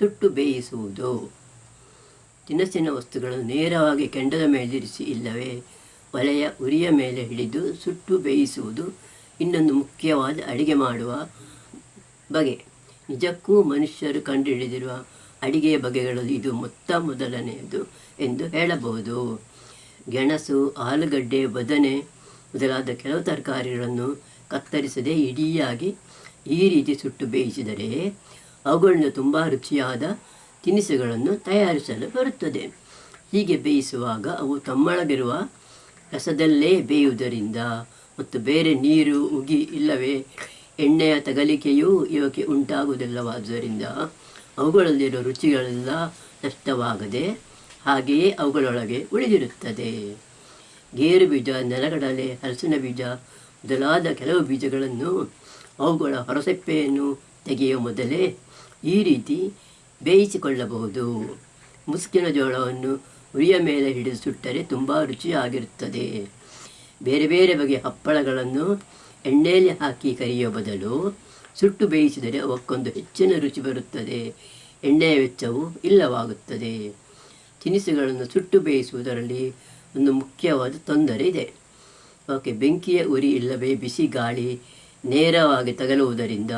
ಸುಟ್ಟು ಬೇಯಿಸುವುದು. ತಿನಸಿನ ವಸ್ತುಗಳನ್ನು ನೇರವಾಗಿ ಕೆಂಡದ ಮೇಲಿರಿಸಿ ಇಲ್ಲವೇ? ಒಲೆಯ ಉರಿಯ ಮೇಲೆ ಹಿಡಿದು ಸುಟ್ಟು ಬೇಯಿಸುವುದು ಇನ್ನೊಂದು ಮುಖ್ಯವಾದ ಅಡಿಗೆ ಮಾಡುವ ಬಗೆ. ನಿಜಕ್ಕೂ ಮನುಷ್ಯರು ಕಂಡುಹಿಡಿದಿರುವ ಅಡಿಗೆಯ ಬಗೆಗಳಲ್ಲಿ ಇದು ಮೊತ್ತ ಮೊದಲನೆಯದು ಎಂದು ಹೇಳಬಹುದು. ಗೆಣಸು, ಆಲೂಗಡ್ಡೆ, ಬದನೆ ಮೊದಲಾದ ಕೆಲವು ತರಕಾರಿಗಳನ್ನು ಕತ್ತರಿಸದೆ ಇಡಿಯಾಗಿ ಈ ರೀತಿ ಸುಟ್ಟು ಬೇಯಿಸಿದರೆ ಅವುಗಳಿಂದ ತುಂಬ ರುಚಿಯಾದ ತಿನಿಸುಗಳನ್ನು ತಯಾರಿಸಲು ಬರುತ್ತದೆ. ಹೀಗೆ ಬೇಯಿಸುವಾಗ ಅವು ತಮ್ಮೊಳಗಿರುವ ರಸದಲ್ಲೇ ಬೇಯುವುದರಿಂದ ಮತ್ತು ಬೇರೆ ನೀರು, ಉಗಿ ಇಲ್ಲವೇ ಎಣ್ಣೆಯ ತಗಲಿಕೆಯೂ ಇವಕ್ಕೆ ಉಂಟಾಗುವುದಿಲ್ಲವಾದ್ದರಿಂದ ಅವುಗಳಲ್ಲಿರೋ ರುಚಿಗಳೆಲ್ಲ ನಷ್ಟವಾಗದೆ ಹಾಗೆಯೇ ಅವುಗಳೊಳಗೆ ಉಳಿದಿರುತ್ತದೆ. ಗೇರು ಬೀಜ, ನೆಲಗಡಲೆ ಹಲಸಿನ ಬೀಜ ಮೊದಲಾದ ಕೆಲವು ಬೀಜಗಳನ್ನು ಅವುಗಳ ಹೊರಸೆಪ್ಪೆಯನ್ನು ತೆಗೆಯುವ ಮೊದಲೇ ಈ ರೀತಿ ಬೇಯಿಸಿಕೊಳ್ಳಬಹುದು. ಮುಸುಕಿನ ಜೋಳವನ್ನು ಉರಿಯ ಮೇಲೆ ಹಿಡಿದು ಸುಟ್ಟರೆ ತುಂಬ ರುಚಿಯಾಗಿರುತ್ತದೆ. ಬೇರೆ ಬೇರೆ ಬಗೆಯ ಹಪ್ಪಳಗಳನ್ನು ಎಣ್ಣೆಯಲ್ಲಿ ಹಾಕಿ ಕರಿಯುವ ಬದಲು ಸುಟ್ಟು ಬೇಯಿಸಿದರೆ ಅವಕ್ಕೊಂದು ಹೆಚ್ಚಿನ ರುಚಿ ಬರುತ್ತದೆ. ಎಣ್ಣೆಯ ವೆಚ್ಚವು ಇಲ್ಲವಾಗುತ್ತದೆ. ತಿನಿಸುಗಳನ್ನು ಸುಟ್ಟು ಬೇಯಿಸುವುದರಲ್ಲಿ ಒಂದು ಮುಖ್ಯವಾದ ತೊಂದರೆ ಇದೆ. ಓಕೆ, ಬೆಂಕಿಯ ಉರಿ ಇಲ್ಲವೇ ಬಿಸಿ ಗಾಳಿ ನೇರವಾಗಿ ತಗಲುವುದರಿಂದ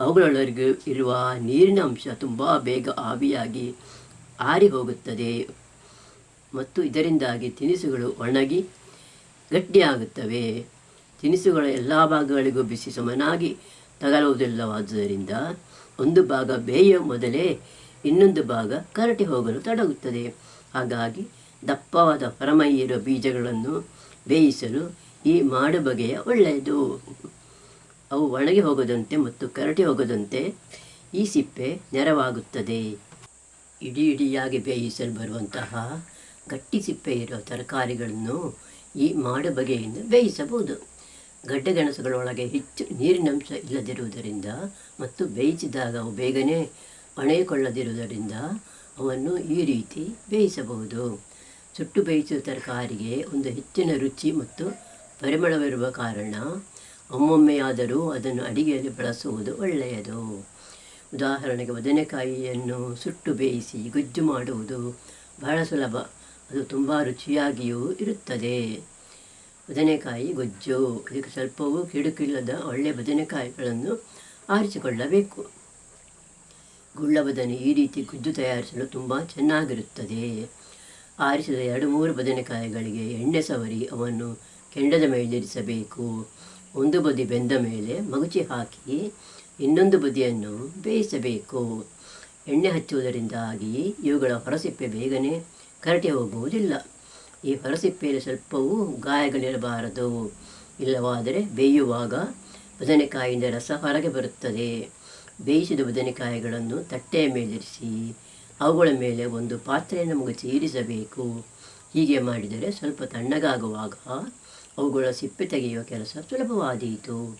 ಅವುಗಳೊಳಗೆ ಇರುವ ನೀರಿನ ಅಂಶ ತುಂಬ ಬೇಗ ಆವಿಯಾಗಿ ಆರಿ ಹೋಗುತ್ತದೆ ಮತ್ತು ಇದರಿಂದಾಗಿ ತಿನಿಸುಗಳು ಒಣಗಿ ಗಟ್ಟಿಯಾಗುತ್ತವೆ. ತಿನಿಸುಗಳ ಎಲ್ಲ ಭಾಗಗಳಿಗೂ ಬಿಸಿ ಸಮನಾಗಿ ತಗಲುವುದಿಲ್ಲವಾದುದರಿಂದ ಒಂದು ಭಾಗ ಬೇಯ ಮೊದಲೇ ಇನ್ನೊಂದು ಭಾಗ ಕರಟಿ ಹೋಗಲು ತಡಗುತ್ತದೆ. ಹಾಗಾಗಿ ದಪ್ಪವಾದ ಹೊರಮೈ ಬೀಜಗಳನ್ನು ಬೇಯಿಸಲು ಈ ಮಾಡು ಬಗೆಯ ಒಳ್ಳೆಯದು. ಅವು ಒಣಗಿ ಹೋಗದಂತೆ ಮತ್ತು ಕರಟಿ ಹೋಗದಂತೆ ಈ ಸಿಪ್ಪೆ ನೆರವಾಗುತ್ತದೆ. ಇಡೀ ಇಡಿಯಾಗಿ ಬೇಯಿಸಲು ಬರುವಂತಹ ಗಟ್ಟಿ ಸಿಪ್ಪೆ ಇರುವ ತರಕಾರಿಗಳನ್ನು ಈ ಮಾಡು ಬಗೆಯಿಂದ ಬೇಯಿಸಬಹುದು. ಗಡ್ಡೆಗೆಣಸುಗಳೊಳಗೆ ಹೆಚ್ಚು ನೀರಿನಂಶ ಇಲ್ಲದಿರುವುದರಿಂದ ಮತ್ತು ಬೇಯಿಸಿದಾಗ ಅವು ಬೇಗನೆ ಒಣಗಿಕೊಳ್ಳದಿರುವುದರಿಂದ ಅವನ್ನು ಈ ರೀತಿ ಬೇಯಿಸಬಹುದು. ಸುಟ್ಟು ಬೇಯಿಸುವ ತರಕಾರಿಗೆ ಒಂದು ಹೆಚ್ಚಿನ ರುಚಿ ಮತ್ತು ಪರಿಮಳವಿರುವ ಕಾರಣ ಒಮ್ಮೊಮ್ಮೆಯಾದರೂ ಅದನ್ನು ಅಡಿಗೆಯಲ್ಲಿ ಬಳಸುವುದು ಒಳ್ಳೆಯದು. ಉದಾಹರಣೆಗೆ ಬದನೆಕಾಯಿಯನ್ನು ಸುಟ್ಟು ಬೇಯಿಸಿ ಗೊಜ್ಜು ಮಾಡುವುದು ಬಹಳ ಸುಲಭ. ಅದು ತುಂಬ ರುಚಿಯಾಗಿಯೂ ಇರುತ್ತದೆ. ಬದನೆಕಾಯಿ ಗೊಜ್ಜು. ಇದಕ್ಕೆ ಸ್ವಲ್ಪವೂ ಕಿಡುಕಿಲ್ಲದ ಒಳ್ಳೆಯ ಬದನೆಕಾಯಿಗಳನ್ನು ಆರಿಸಿಕೊಳ್ಳಬೇಕು. ಗುಳ್ಳ ಬದನೆ ಈ ರೀತಿ ಗುಜ್ಜು ತಯಾರಿಸಲು ತುಂಬ ಚೆನ್ನಾಗಿರುತ್ತದೆ. ಆರಿಸಿದ ಎರಡು ಮೂರು ಬದನೆಕಾಯಿಗಳಿಗೆ ಎಣ್ಣೆ ಸವರಿ ಅವನ್ನು ಕೆಂಡದ ಮೇಲಿರಿಸಬೇಕು ಒಂದು ಬದಿ ಬೆಂದ ಮೇಲೆ ಮಗುಚಿ ಹಾಕಿ ಇನ್ನೊಂದು ಬದಿಯನ್ನು ಬೇಯಿಸಬೇಕು. ಎಣ್ಣೆ ಹಚ್ಚುವುದರಿಂದಾಗಿ ಇವುಗಳ ಹೊರಸಿಪ್ಪೆ ಬೇಗನೆ ಕರಟಿ ಹೋಗುವುದಿಲ್ಲ. ಈ ಹೊರಸಿಪ್ಪೆಯಲ್ಲಿ ಸ್ವಲ್ಪವೂ ಗಾಯಗಳಿರಬಾರದು. ಇಲ್ಲವಾದರೆ ಬೇಯುವಾಗ ಬದನೆಕಾಯಿಯಿಂದ ರಸ ಹೊರಗೆ ಬರುತ್ತದೆ. ಬೇಯಿಸಿದ ಬದನೆಕಾಯಿಗಳನ್ನು ತಟ್ಟೆಯ ಮೇಲಿರಿಸಿ ಅವುಗಳ ಮೇಲೆ ಒಂದು ಪಾತ್ರೆಯನ್ನು ಮುಗಿಸಿ ಇರಿಸಬೇಕು ಹೀಗೆ ಮಾಡಿದರೆ ಸ್ವಲ್ಪ ತಣ್ಣಗಾಗುವಾಗ ಅವುಗಳ ಸಿಪ್ಪೆ ತೆಗೆಯುವ ಕೆಲಸ ಸುಲಭವಾದೀತು.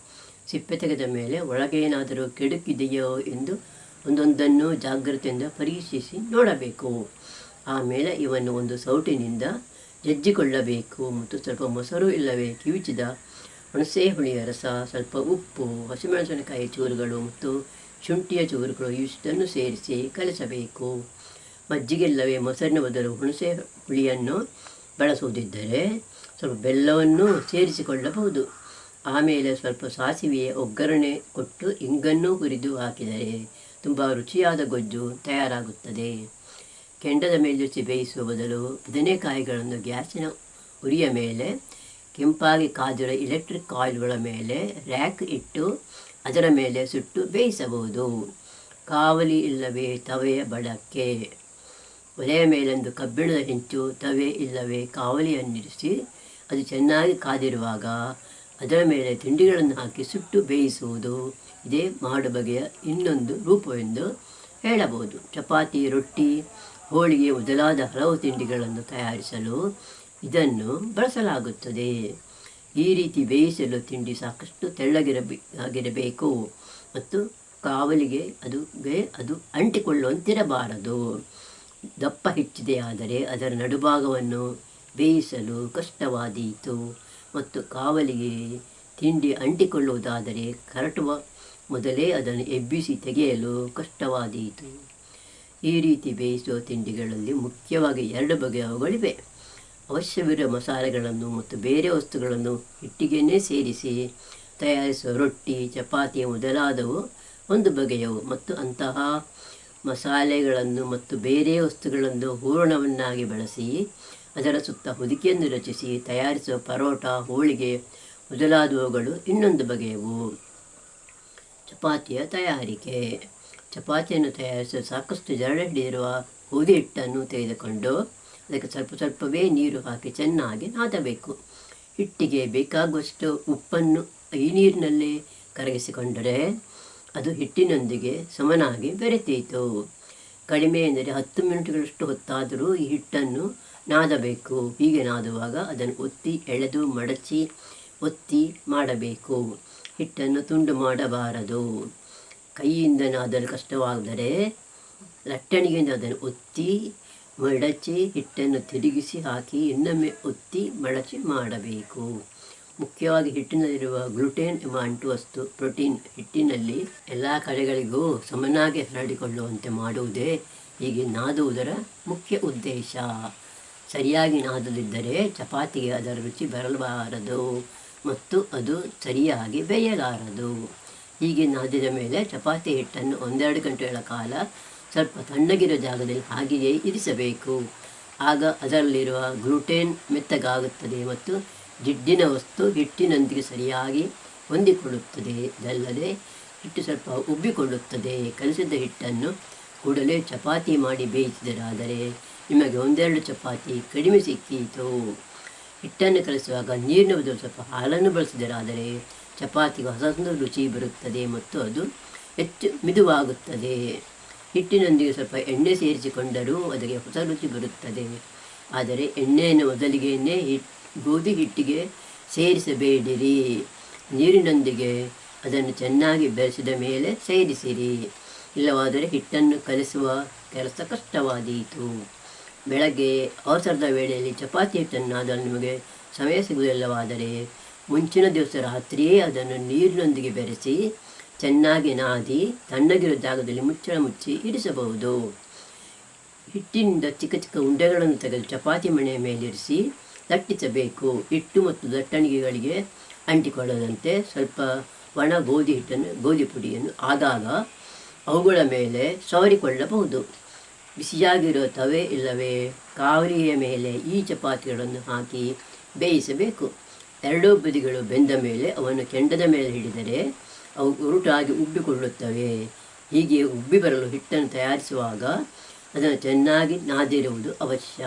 ಸಿಪ್ಪೆ ತೆಗೆದ ಮೇಲೆ ಒಳಗೇನಾದರೂ ಕೆಡುಕಿದೆಯೋ ಎಂದು ಒಂದೊಂದನ್ನು ಜಾಗ್ರತೆಯಿಂದ ಪರೀಕ್ಷಿಸಿ ನೋಡಬೇಕು. ಆಮೇಲೆ ಇವನ್ನು ಒಂದು ಸೌಟಿನಿಂದ ಜಜ್ಜಿಕೊಳ್ಳಬೇಕು ಮತ್ತು ಸ್ವಲ್ಪ ಮೊಸರು ಇಲ್ಲವೇ ಕಿವಿಚಿದ ಹುಣಸೆ ಹುಳಿಯ ರಸ, ಸ್ವಲ್ಪ ಉಪ್ಪು, ಹಸಿಮೆಣಸಿನಕಾಯಿ ಚೂರುಗಳು ಮತ್ತು ಶುಂಠಿಯ ಚೂರುಗಳು ಇಷ್ಟನ್ನು ಸೇರಿಸಿ ಕಲಿಸಬೇಕು. ಮಜ್ಜಿಗೆಲ್ಲವೇ ಮೊಸರಿನ ಬದಲು ಹುಣಸೆ ಹುಳಿಯನ್ನು ಬಳಸುವುದಿದ್ದರೆ ಸ್ವಲ್ಪ ಬೆಲ್ಲವನ್ನು ಸೇರಿಸಿಕೊಳ್ಳಬಹುದು. ಆಮೇಲೆ ಸ್ವಲ್ಪ ಸಾಸಿವೆಯ ಒಗ್ಗರಣೆ ಕೊಟ್ಟು ಇಂಗನ್ನು ಹುರಿದು ಹಾಕಿದರೆ ತುಂಬ ರುಚಿಯಾದ ಗೊಜ್ಜು ತಯಾರಾಗುತ್ತದೆ. ಕೆಂಡದ ಮೇಲಿರಿಸಿ ಬೇಯಿಸುವ ಬದಲು ಬದನೆಕಾಯಿಗಳನ್ನು ಗ್ಯಾಸಿನ ಉರಿಯ ಮೇಲೆ, ಕೆಂಪಾಗಿ ಕಾದಿರೋ ಎಲೆಕ್ಟ್ರಿಕ್ ಕಾಯಿಲ್ಗಳ ಮೇಲೆ ರ್ಯಾಕ್ ಇಟ್ಟು ಅದರ ಮೇಲೆ ಸುಟ್ಟು ಬೇಯಿಸಬಹುದು. ಕಾವಲಿ ಇಲ್ಲವೇ ತವೆಯ ಬಳಕೆ. ಒಲೆಯ ಮೇಲೊಂದು ಕಬ್ಬಿಣದ ಹೆಂಚು ತವೆ ಇಲ್ಲವೇ ಕಾವಲಿಯನ್ನಿರಿಸಿ ಅದು ಚೆನ್ನಾಗಿ ಕಾದಿರುವಾಗ ಅದರ ಮೇಲೆ ತಿಂಡಿಗಳನ್ನು ಹಾಕಿ ಸುಟ್ಟು ಬೇಯಿಸುವುದು. ಇದೇ ಮಾಡು ಬಗೆಯ ಇನ್ನೊಂದು ರೂಪವೆಂದು ಹೇಳಬಹುದು. ಚಪಾತಿ, ರೊಟ್ಟಿ, ಹೋಳಿಗೆ ಮೊದಲಾದ ಹಲವು ತಿಂಡಿಗಳನ್ನು ತಯಾರಿಸಲು ಇದನ್ನು ಬಳಸಲಾಗುತ್ತದೆ. ಈ ರೀತಿ ಬೇಯಿಸಲು ತಿಂಡಿ ಸಾಕಷ್ಟು ತೆಳ್ಳಗಿರಬೇ, ಆಗಿರಬೇಕು. ಮತ್ತು ಕಾವಲಿಗೆ ಅದುಗೆ ಅದು ಅಂಟಿಕೊಳ್ಳುವಂತಿರಬಾರದು. ದಪ್ಪ ಹೆಚ್ಚಿದೆ ಆದರೆ ಅದರ ನಡುಭಾಗವನ್ನು ಬೇಯಿಸಲು ಕಷ್ಟವಾದೀತು ಮತ್ತು ಕಾವಲಿಗೆ ತಿಂಡಿ ಅಂಟಿಕೊಳ್ಳುವುದಾದರೆ ಕರಟುವ ಮೊದಲೇ ಅದನ್ನು ಎಬ್ಬಿಸಿ ತೆಗೆಯಲು ಕಷ್ಟವಾದೀತು. ಈ ರೀತಿ ಬೇಯಿಸುವ ತಿಂಡಿಗಳಲ್ಲಿ ಮುಖ್ಯವಾಗಿ ಎರಡು ಬಗೆಯವುಗಳಿವೆ ಅವಶ್ಯವಿರುವ ಮಸಾಲೆಗಳನ್ನು ಮತ್ತು ಬೇರೆ ವಸ್ತುಗಳನ್ನು ಹಿಟ್ಟಿಗೆನೇ ಸೇರಿಸಿ ತಯಾರಿಸುವ ರೊಟ್ಟಿ, ಚಪಾತಿ ಮೊದಲಾದವು ಒಂದು ಬಗೆಯವು ಮತ್ತು ಅಂತಹ ಮಸಾಲೆಗಳನ್ನು ಮತ್ತು ಬೇರೆ ವಸ್ತುಗಳನ್ನು ಹೂರಣವನ್ನಾಗಿ ಬಳಸಿ ಅದರ ಸುತ್ತ ಹೊದಿಕೆಯನ್ನು ರಚಿಸಿ ತಯಾರಿಸುವ ಪರೋಟ, ಹೋಳಿಗೆ ಮೊದಲಾದವುಗಳು ಇನ್ನೊಂದು ಬಗೆಯವು. ಚಪಾತಿಯ ತಯಾರಿಕೆ. ಚಪಾತಿಯನ್ನು ತಯಾರಿಸಲು ಸಾಕಷ್ಟು ಜರಡ ಹಿಡಿದಿರುವ ಗೋಧಿ ಹಿಟ್ಟನ್ನು ತೆಗೆದುಕೊಂಡು ಅದಕ್ಕೆ ಸ್ವಲ್ಪ ಸ್ವಲ್ಪವೇ ನೀರು ಹಾಕಿ ಚೆನ್ನಾಗಿ ನಾದಬೇಕು. ಹಿಟ್ಟಿಗೆ ಬೇಕಾಗುವಷ್ಟು ಉಪ್ಪನ್ನು ಈ ನೀರಿನಲ್ಲಿ ಕರಗಿಸಿಕೊಂಡರೆ ಅದು ಹಿಟ್ಟಿನೊಂದಿಗೆ ಸಮನಾಗಿ ಬೆರೆತೀತು. ಕಡಿಮೆ ಎಂದರೆ ಹತ್ತು ಮಿನಿಟ್ಗಳಷ್ಟು ಹೊತ್ತಾದರೂ ಈ ಹಿಟ್ಟನ್ನು ನಾದಬೇಕು. ಹೀಗೆ ನಾದುವಾಗ ಅದನ್ನು ಒತ್ತಿ, ಎಳೆದು, ಮಡಚಿ, ಒತ್ತಿ ಮಾಡಬೇಕು. ಹಿಟ್ಟನ್ನು ತುಂಡು ಮಾಡಬಾರದು. ಕೈಯಿಂದ ನಾದಲು ಕಷ್ಟವಾದರೆ ಲಟ್ಟಣಿಗೆಯಿಂದ ಅದನ್ನು ಒತ್ತಿ, ಮಡಚಿ ಹಿಟ್ಟನ್ನು ತಿರುಗಿಸಿ ಹಾಕಿ ಇನ್ನೊಮ್ಮೆ ಒತ್ತಿ, ಮಡಚಿ ಮಾಡಬೇಕು. ಮುಖ್ಯವಾಗಿ ಹಿಟ್ಟಿನಲ್ಲಿರುವ ಗ್ಲುಟೇನ್ ಎಂಬ ಅಂಟುವಸ್ತು ಪ್ರೋಟೀನ್ ಹಿಟ್ಟಿನಲ್ಲಿ ಎಲ್ಲ ಕಡೆಗಳಿಗೂ ಸಮನಾಗಿ ಹರಡಿಕೊಳ್ಳುವಂತೆ ಮಾಡುವುದೇ ಹೀಗೆ ನಾದುವುದರ ಮುಖ್ಯ ಉದ್ದೇಶ. ಸರಿಯಾಗಿ ನಾದದಿದ್ದರೆ ಚಪಾತಿಗೆ ಅದರ ರುಚಿ ಬರಲಾರದು ಮತ್ತು ಅದು ಸರಿಯಾಗಿ ಬೇಯಲಾರದು. ಹೀಗೆ ನಾದಿದ ಮೇಲೆ ಚಪಾತಿ ಹಿಟ್ಟನ್ನು ಒಂದೆರಡು ಗಂಟೆಗಳ ಕಾಲ ಸ್ವಲ್ಪ ತಣ್ಣಗಿರೋ ಜಾಗದಲ್ಲಿ ಹಾಗೆಯೇ ಇರಿಸಬೇಕು. ಆಗ ಅದರಲ್ಲಿರುವ ಗ್ಲೂಟೇನ್ ಮೆತ್ತಗಾಗುತ್ತದೆ ಮತ್ತು ಜಿಡ್ಡಿನ ವಸ್ತು ಹಿಟ್ಟಿನೊಂದಿಗೆ ಸರಿಯಾಗಿ ಹೊಂದಿಕೊಳ್ಳುತ್ತದೆ. ಇದಲ್ಲದೆ ಹಿಟ್ಟು ಸ್ವಲ್ಪ ಉಬ್ಬಿಕೊಳ್ಳುತ್ತದೆ. ಕಲಿಸಿದ ಹಿಟ್ಟನ್ನು ಕೂಡಲೇ ಚಪಾತಿ ಮಾಡಿ ಬೇಯಿಸಿದರಾದರೆ ನಿಮಗೆ ಒಂದೆರಡು ಚಪಾತಿ ಕಡಿಮೆ ಸಿಕ್ಕೀತು. ಹಿಟ್ಟನ್ನು ಕಲಿಸುವಾಗ ನೀರಿನ ಬದಲು ಸ್ವಲ್ಪ ಹಾಲನ್ನು ಬಳಸಿದರಾದರೆ ಚಪಾತಿಗೆ ಹೊಸ ರುಚಿ ಬರುತ್ತದೆ ಮತ್ತು ಅದು ಹೆಚ್ಚು ಮಿದುವಾಗುತ್ತದೆ. ಹಿಟ್ಟಿನೊಂದಿಗೆ ಸ್ವಲ್ಪ ಎಣ್ಣೆ ಸೇರಿಸಿಕೊಂಡರೂ ಅದಕ್ಕೆ ಹೊಸ ರುಚಿ ಬರುತ್ತದೆ. ಆದರೆ ಎಣ್ಣೆಯನ್ನು ಮೊದಲಿಗೆಯೇ ಹಿಟ್ ಗೋಧಿ ಹಿಟ್ಟಿಗೆ ಸೇರಿಸಬೇಡಿರಿ. ನೀರಿನೊಂದಿಗೆ ಅದನ್ನು ಚೆನ್ನಾಗಿ ಬೆರೆಸಿದ ಮೇಲೆ ಸೇರಿಸಿರಿ. ಇಲ್ಲವಾದರೆ ಹಿಟ್ಟನ್ನು ಕಲಿಸುವ ಕೆಲಸ ಕಷ್ಟವಾದೀತು. ಬೆಳಗ್ಗೆ ಅವಸರದ ವೇಳೆಯಲ್ಲಿ ಚಪಾತಿ ಹಿಟ್ಟನ್ನು ನಾದಲು ನಿಮಗೆ ಸಮಯ ಸಿಗುವುದಿಲ್ಲವಾದರೆ ಮುಂಚಿನ ದಿವಸ ರಾತ್ರಿಯೇ ಅದನ್ನು ನೀರಿನೊಂದಿಗೆ ಬೆರೆಸಿ ಚೆನ್ನಾಗಿ ನಾದಿ ತಣ್ಣಗಿರೋ ಜಾಗದಲ್ಲಿ ಮುಚ್ಚಳ ಮುಚ್ಚಿ ಇರಿಸಬಹುದು. ಹಿಟ್ಟಿನಿಂದ ಚಿಕ್ಕ ಚಿಕ್ಕ ಉಂಡೆಗಳನ್ನು ತೆಗೆದು ಚಪಾತಿ ಮಣೆಯ ಮೇಲಿರಿಸಿ ಲಟ್ಟಿಸಬೇಕು ಹಿಟ್ಟು ಮತ್ತು ದಟ್ಟಣಿಗೆಗಳಿಗೆ ಅಂಟಿಕೊಳ್ಳದಂತೆ ಸ್ವಲ್ಪ ಒಣ ಗೋಧಿ ಹಿಟ್ಟನ್ನು, ಗೋಧಿ ಪುಡಿಯನ್ನು ಆಗಾಗ ಅವುಗಳ ಮೇಲೆ ಸವರಿಕೊಳ್ಳಬಹುದು. ಬಿಸಿಯಾಗಿರೋ ತವೆ ಇಲ್ಲವೇ? ಕಾವಲಿಯ ಮೇಲೆ ಈ ಚಪಾತಿಗಳನ್ನು ಹಾಕಿ ಬೇಯಿಸಬೇಕು. ಎರಡೂ ಬದಿಗಳು ಬೆಂದ ಮೇಲೆ ಅವನ್ನು ಕೆಂಡದ ಮೇಲೆ ಹಿಡಿದರೆ ಅವು ಉರುಟಾಗಿ ಉಬ್ಬಿಕೊಳ್ಳುತ್ತವೆ. ಹೀಗೆ ಉಬ್ಬಿ ಬರಲು ಹಿಟ್ಟನ್ನು ತಯಾರಿಸುವಾಗ ಅದನ್ನು ಚೆನ್ನಾಗಿ ನಾದಿರುವುದು ಅವಶ್ಯ.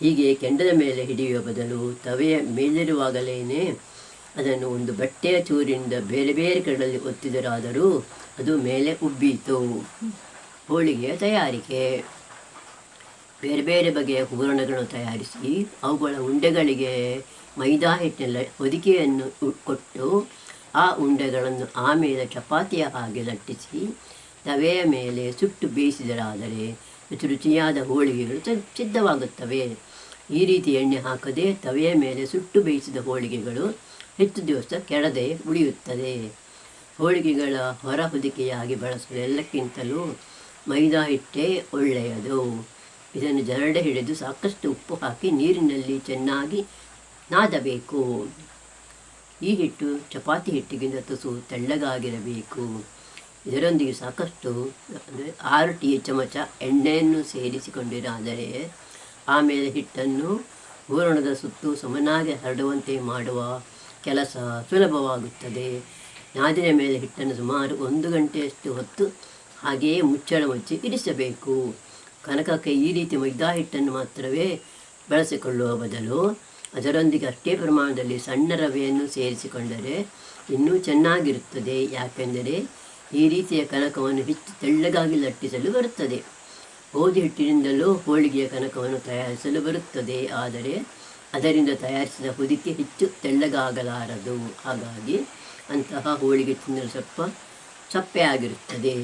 ಹೀಗೆ ಕೆಂಡದ ಮೇಲೆ ಹಿಡಿಯುವ ಬದಲು ತವೆಯ ಮೇಲಿರುವಾಗಲೇ ಅದನ್ನು ಒಂದು ಬಟ್ಟೆಯ ಚೂರಿನಿಂದ ಬೇರೆ ಬೇರೆ ಕಡೆಯಲ್ಲಿ ಒತ್ತಿದರಾದರೂ ಅದು ಮೇಲೆ ಉಬ್ಬೀತು. ಹೋಳಿಗೆಯ ತಯಾರಿಕೆ. ಬೇರೆ ಬೇರೆ ಬಗೆಯ ಹೂರಣಗಳನ್ನು ತಯಾರಿಸಿ ಅವುಗಳ ಉಂಡೆಗಳಿಗೆ ಮೈದಾ ಹಿಟ್ಟಿನ ಹೊದಿಕೆಯನ್ನು ಕೊಟ್ಟು ಆ ಉಂಡೆಗಳನ್ನು ಆಮೇಲೆ ಚಪಾತಿಯ ಹಾಗೆ ಲಟ್ಟಿಸಿ ತವೆಯ ಮೇಲೆ ಸುಟ್ಟು ಬೇಯಿಸಿದರಾದರೆ ರುಚಿ ರುಚಿಯಾದ ಹೋಳಿಗೆಗಳು ಸಿದ್ಧವಾಗುತ್ತವೆ. ಈ ರೀತಿ ಎಣ್ಣೆ ಹಾಕದೆ ತವೆಯ ಮೇಲೆ ಸುಟ್ಟು ಬೇಯಿಸಿದ ಹೋಳಿಗೆಗಳು ಹೆಚ್ಚು ದಿವಸ ಕೆಡದೆ ಉಳಿಯುತ್ತದೆ. ಹೋಳಿಗೆಗಳ ಹೊರ ಹೊದಿಕೆಯಾಗಿ ಬಳಸುವ ಎಲ್ಲಕ್ಕಿಂತಲೂ ಮೈದಾ ಹಿಟ್ಟೇ ಒಳ್ಳೆಯದು. ಇದನ್ನು ಜರಡೆ ಹಿಡಿದು ಸಾಕಷ್ಟು ಉಪ್ಪು ಹಾಕಿ ನೀರಿನಲ್ಲಿ ಚೆನ್ನಾಗಿ ನಾದಬೇಕು. ಈ ಹಿಟ್ಟು ಚಪಾತಿ ಹಿಟ್ಟಿಗಿಂತ ತುಸು ತೆಳ್ಳಗಾಗಿರಬೇಕು. ಇದರೊಂದಿಗೆ ಸಾಕಷ್ಟು, ಅಂದರೆ ಆರು ಟೀ ಚಮಚ ಎಣ್ಣೆಯನ್ನು ಸೇರಿಸಿಕೊಂಡಿರಾದರೆ ಆಮೇಲೆ ಹಿಟ್ಟನ್ನು ಹೂರಣದ ಸುತ್ತು ಸಮನಾಗಿ ಹರಡುವಂತೆ ಮಾಡುವ ಕೆಲಸ ಸುಲಭವಾಗುತ್ತದೆ. ನಾದಿನ ಮೇಲೆ ಹಿಟ್ಟನ್ನು ಸುಮಾರು ಒಂದು ಗಂಟೆಯಷ್ಟು ಹೊತ್ತು ಹಾಗೆಯೇ ಮುಚ್ಚಳ ಮುಚ್ಚಿ ಇರಿಸಬೇಕು. ಕನಕಕ್ಕೆ ಈ ರೀತಿ ಮೈದಾ ಹಿಟ್ಟನ್ನು ಮಾತ್ರವೇ ಬಳಸಿಕೊಳ್ಳುವ ಬದಲು ಅದರೊಂದಿಗೆ ಅಷ್ಟೇ ಪ್ರಮಾಣದಲ್ಲಿ ಸಣ್ಣ ರವೆಯನ್ನು ಸೇರಿಸಿಕೊಂಡರೆ ಇನ್ನೂ ಚೆನ್ನಾಗಿರುತ್ತದೆ. ಯಾಕೆಂದರೆ ಈ ರೀತಿಯ ಕನಕವನ್ನು ಹೆಚ್ಚು ತೆಳ್ಳಗಾಗಿ ಲಟ್ಟಿಸಲು ಬರುತ್ತದೆ. ಗೋಧಿ ಹಿಟ್ಟಿನಿಂದಲೂ ಹೋಳಿಗೆಯ ಕನಕವನ್ನು ತಯಾರಿಸಲು ಬರುತ್ತದೆ. ಆದರೆ ಅದರಿಂದ ತಯಾರಿಸಿದ ಹೊದಿಕೆ ಹೆಚ್ಚು ತೆಳ್ಳಗಾಗಲಾರದು. ಹಾಗಾಗಿ ಅಂತಹ ಹೋಳಿಗೆ ತಿನ್ನಲು ಸ್ವಲ್ಪ ಸಪ್ಪೆ ಆಗಿರುತ್ತದೆ